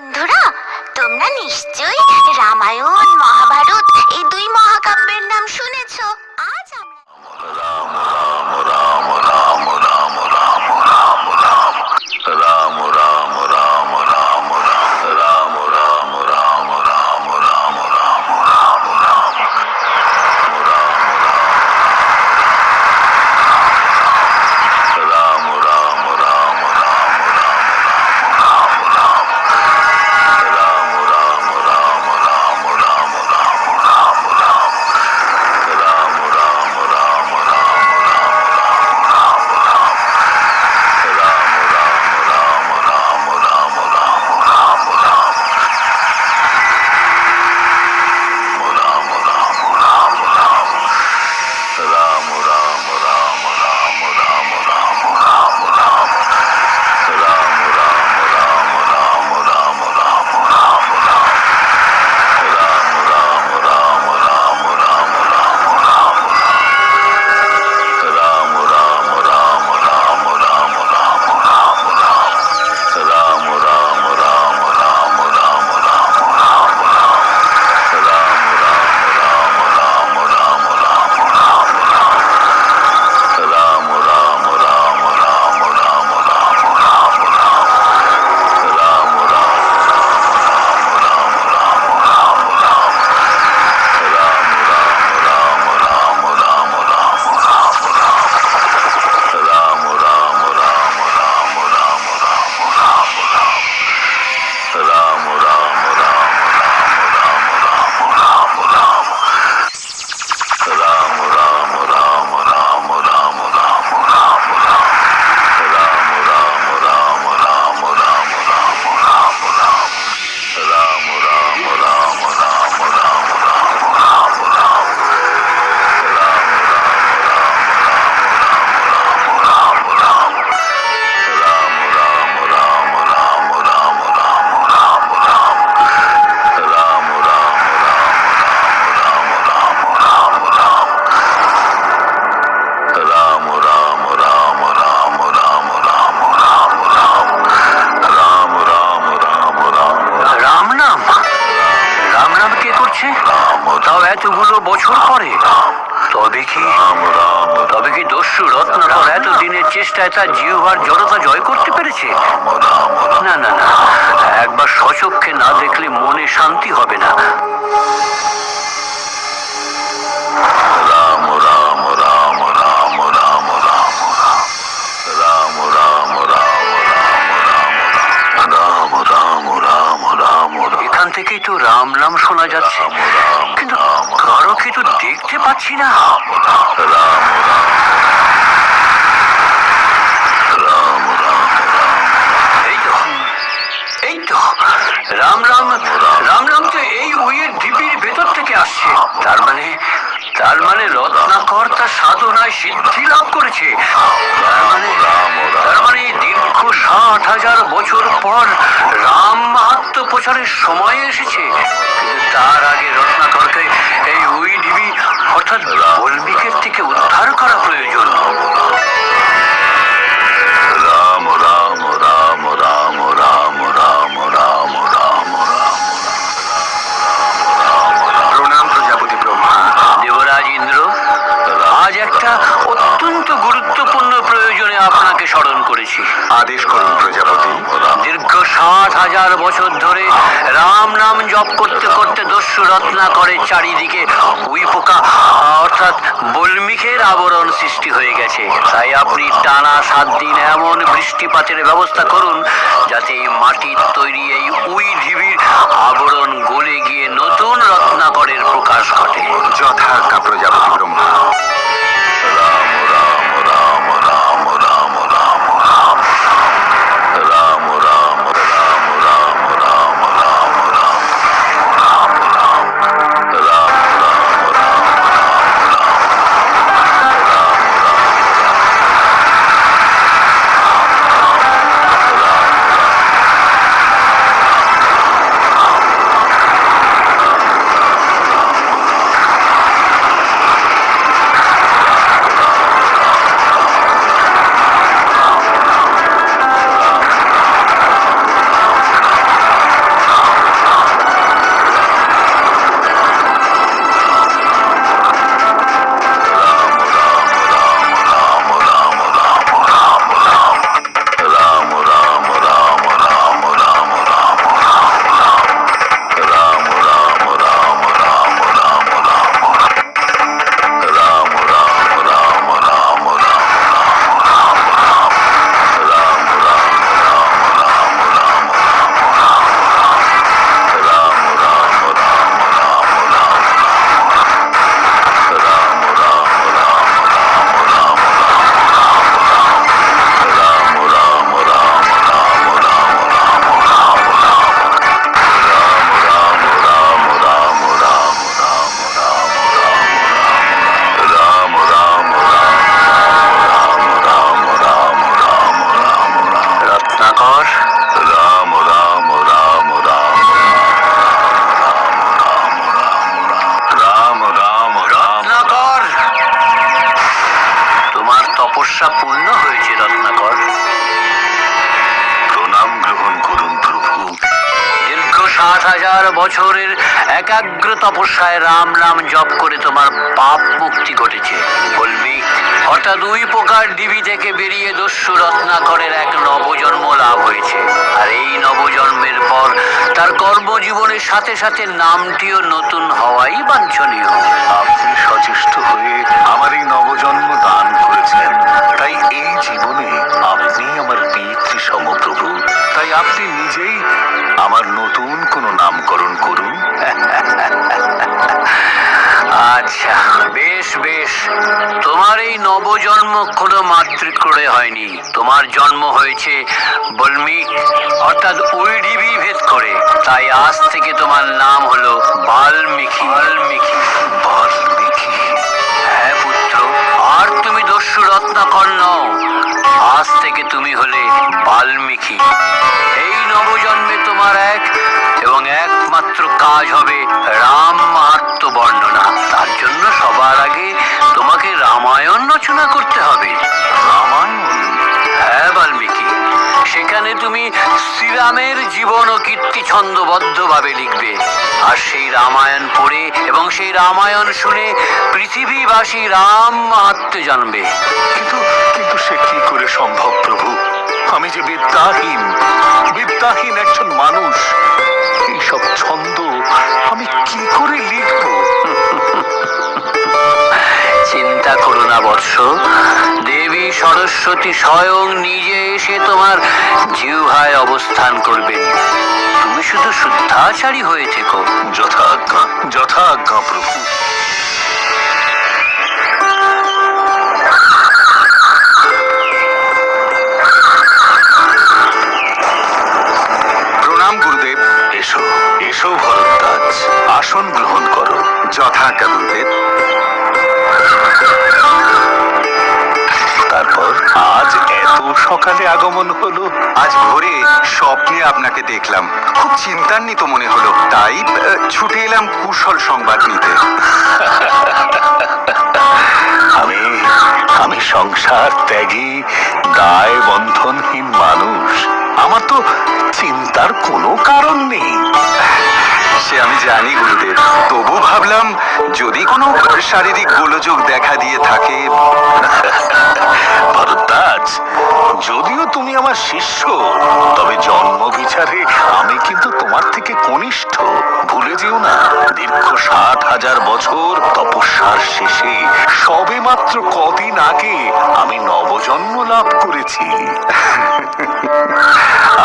বন্ধুরা তোমরা নিশ্চয়ই রামায়ণ এতগুলো বছর পরে তবে কি তবে কি দস্যু রত্নাকর এতদিনের চেষ্টায় তার জিহ্বার জড়তা জয় করতে পেরেছে না না না একবার সচক্ষে না দেখলে মনে শান্তি হবে না থেকেই তো রাম নাম শোনা যাচ্ছে ওকে তো দেখতে পাচ্ছি না। রাম রাম পর সাধনায় সিদ্ধি লাভ করেছে। দীর্ঘ ষাট হাজার বছর পর রাম মাহাত্ম প্রচারের সময় এসেছে। তার আগে রত্নাকরকে এই উইডিবি অর্থাৎ বলবিকের থেকে উদ্ধার করা প্রয়োজন। রত্না করে চারিদিকে উই পোকা, অর্থাৎ বলমিখের আবরণ সৃষ্টি হয়ে গেছে। তাই আপনি টানা সাত দিন এমন বৃষ্টিপাতের ব্যবস্থা করুন, যাতে এই মাটির তৈরি এই উই ঢিবির আবরণ গলে গিয়ে নতুন রত্নাকরের প্রকাশ ঘটে। যথা প্রজাপতি ব্রহ্মা। হাজার বছরের একাগ্র তপস্যায় রাম নাম জপ করে তোমার পাপ মুক্তি ঘটেছে, বলবি। হঠাৎ দুই প্রকার ডিবি থেকে বেরিয়ে দস্যু রত্নাকরের এক নবজন্ম লাভ হয়েছে। আর এই নবজন্মের পর তার কর্মজীবনের সাথে সাথে নামটিও নতুন হওয়াই বাঞ্ছনীয়। আপনি সচেষ্ট হয়ে আমার এই নবজন্ম দান করেছেন। তাই এই জীবনে আপনি আমার পিতৃ সমপ্রভু তাই আপনি নিজেই আমার নতুন কোনো নামকরণ করুন। আচ্ছা বেশ বেশ। তোমার এই নবজন্ম কোনো মাতৃক্রয়ে হয়নি। তোমার জন্ম হয়েছে বলমিক, অর্থাৎ ওই ডিবি ভেদ করে। তাই আজ থেকে তোমার নাম হলো বাল্মীকি। বাল্মীকি। বাল্মীকি। হ্যাঁ পুত্র, আর তুমি দস্যু রত্নাকর নও। আজ থেকে তুমি হলে বাল্মীকি। এই নবজন্মে তোমার এক এবং একমাত্র কাজ হবে রাম মাহাত্ম বর্ণনা। তার জন্য সবার আগে তোমাকে রামায়ণ রচনা করতে হবে। রামায়ণ? হ্যাঁ বাল্মীকি। সেখানে তুমি শ্রীরামের জীবন ও ছন্দবদ্ধভাবে লিখবে। আর সেই রামায়ণ পড়ে এবং সেই রামায়ণ শুনে পৃথিবীবাসী রাম মাহাত্ম্য জানবে। কিন্তু কিন্তু সে কি করে সম্ভব প্রভু? আমি যে বিদ্যাহীন বিদ্যাহীন একজন মানুষ সরস্বতী স্বয়ং নিজে এসে তোমার জিহ্বায় অবস্থান করবেন। তুমি শুধু শুদ্ধাচারী হয়ে থেকো। যথাজ্ঞা যথাজ্ঞা প্রভু। প্রণাম গুরুদেব। এসো। এসো ভরদ্বাজ। আসন গ্রহণ করো। যথাজ্ঞা গুরুদেব। আজ এত সকালে আগমন হলো। আজ ভোরে স্বপ্নে আপনাকে দেখলাম। খুব চিন্তান্বিত মনে হলো। তাই ছুটে এলাম কুশল সংবাদ নিতে। আমি আমি সংসার ত্যাগী দায় বন্ধনহীন মানুষ। আমার তো চিন্তার কোনো কারণ নেই। সে আমি জানি, গুরুদেব। তবু ভাবলাম, যদি কোনো শারীরিক গোলযোগ দেখা দিয়ে থাকে ভরদ্বাজ যদিও তুমি আমার শিষ্য তবে জন্ম বিচারে আমি কিন্তু তোমার থেকে কনিষ্ঠ। ভুলে যেও না দীর্ঘ ষাট হাজার বছর তপস্যার শেষে সবে মাত্র কদিন আগে আমি নবজন্ম লাভ করেছি।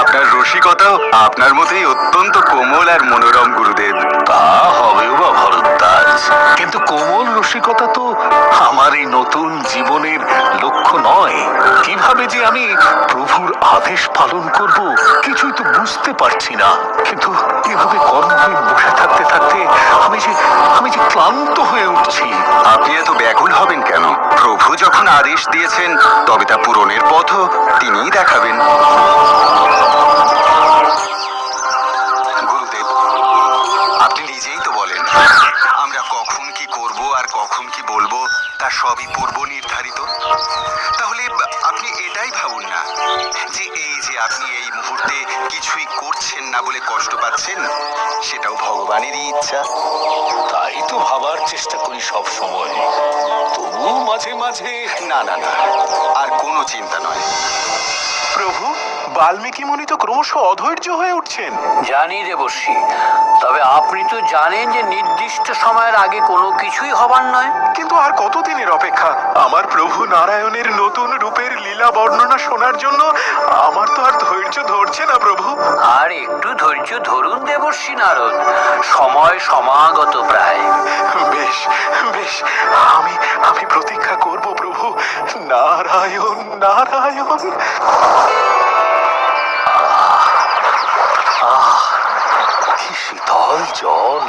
আপনার রসিকতাও আপনার মতোই অত্যন্ত কোমল আর মনোরম গুরুদেব। তা হবেও বা ভরদ্বাজ। কিন্তু কোমল রসিকতা তো আমার এই নতুন জীবনের লক্ষ্য নয়। কীভাবে যে আমি প্রভুর আদেশ পালন করব, কিছুই তো বুঝতে পারছি না। কিন্তু এভাবে কর্মহীন বসে থাকতে থাকতে আমি যে আমি যে ক্লান্ত হয়ে উঠছি। আপনি এত ব্যাকুল হবেন কেন? প্রভু যখন আদেশ দিয়েছেন, তবে তা পূরণের পথও তিনিই দেখাবেন। গুরুদেব, আপনি নিজেই তো বলেন, আমরা কখন কি করব আর কখন কি বলব, তা সবই পূর্ব নির্ধারিত। তাহলে এটাই ভাবুন না যে এই যে আপনি এই মুহূর্তে কিছুই করছেন না বলে কষ্ট পাচ্ছেন সেটাও ভগবানেরই ইচ্ছা। তাই তো ভাবার চেষ্টা করি সব সময়। তবু মাঝে মাঝে না না না আর কোনো চিন্তা নয়। প্রভু বাল্মীকি মুনি তো ক্রমশ অধৈর্য হয়ে উঠছেন। জানি দেবর্ষী তবে আপনি তো জানেন যে নির্দিষ্ট সময়ের আগে কোনো কিছুই হবার নয়। কিন্তু আর কতদিনের অপেক্ষা? আমার প্রভু নারায়ণের নতুন রূপের লীলা বর্ণনা শোনার জন্য আমার তো আর ধৈর্য ধরছে না প্রভু। আর একটু ধৈর্য ধরুন দেবর্ষী নারদ সময় সমাগত প্রায়। বেশ বেশ আমি আমি প্রতীক্ষা করব প্রভু। নারায়ণ নারায়ণ। শীতল জল।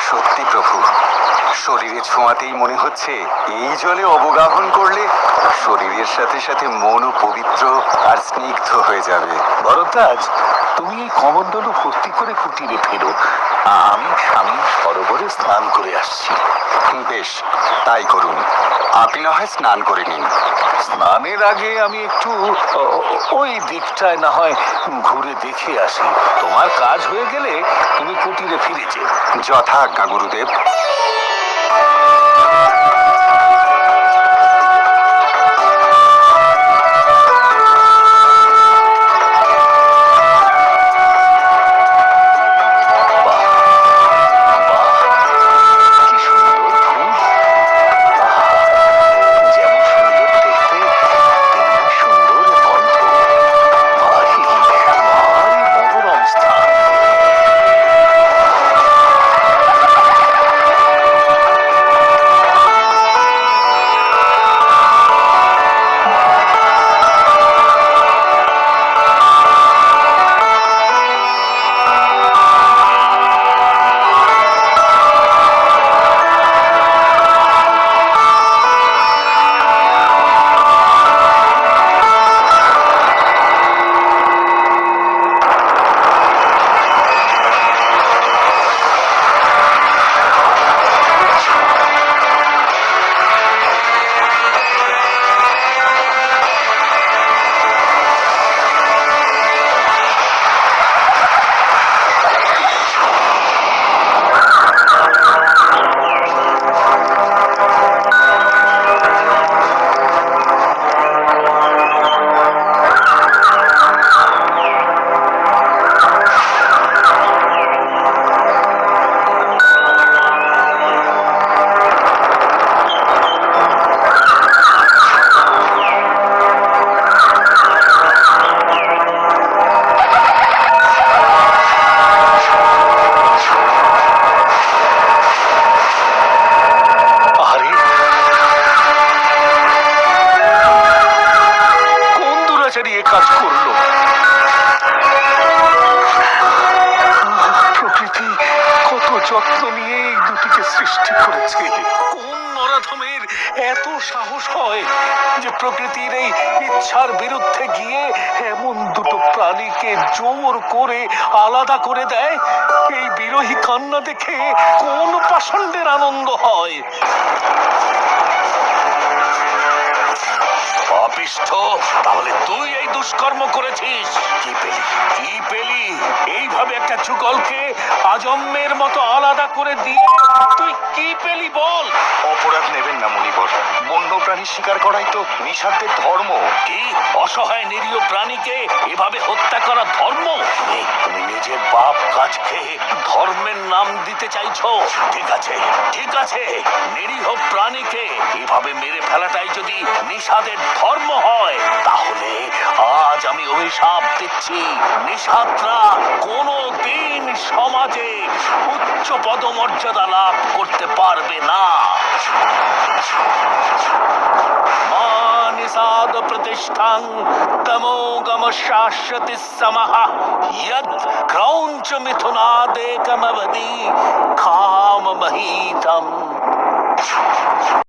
সত্যি প্রভু শরীরে ছোঁয়াতেই মনে হচ্ছে এই জলে অবগাহন করলে শরীরের সাথে সাথে মনও পবিত্র আর স্নিগ্ধ হয়ে যাবে। ভরদ্বাজ তুমি এই কমণ্ডলু ভর্তি করে কুটিরে ফেরো আমি আমি সরোবরে স্নান করে আসছি। বেশ তাই করুন। আপনি না হয় স্নান করে নিন। স্নানের আগে আমি একটু ওই দিকটায় না হয় ঘুরে দেখে আসি। তোমার কাজ হয়ে গেলে তুমি কুটিরে ফিরে যেও। যথা আজ্ঞা গুরুদেব। সৃষ্টি করেছে। কোন নরাধমের এত সাহস হয় যে প্রকৃতির এই ইচ্ছার বিরুদ্ধে গিয়ে এমন দুটো প্রাণীকে জোর করে আলাদা করে দেয়? এই বিরোহী কান্না দেখে কোন পাষণ্ডের আনন্দ হয়? অপিষ্ঠ তাহলে তুই এই দুষ্কর্ম করেছিস। কি পেলি? কি পেলি? এইভাবে একটা যুগলকে আজম্মের মতো আলাদা করে দিয়ে তুই কি পেলি বল? অপরাধ নেবেন না মণিবর বন্য প্রাণী শিকার করাই তো নিষাদের ধর্ম। কি? অসহায় নিরীহ প্রাণীকে এভাবে হত্যা করা ধর্ম? তুমি নিজের বাপ কাজকে ধর্মের নাম দিতে চাইছো? ঠিক আছে ঠিক আছে। নিরীহ প্রাণীকে এভাবে মেরে ফেলাটাই যদি নিষাদের ধর্ম হয় তাহলে আজ আমি অভিশাপ দিচ্ছি নিষাদরা কোনো দিন সমাজে উচ্চ পদমর্যাদা লাভ করতে পারবে না निषाद प्रतिष्ठां तमोगम शाश्वति समः यत् क्रौञ्च मिथुनादेकमवधि काममहीतम्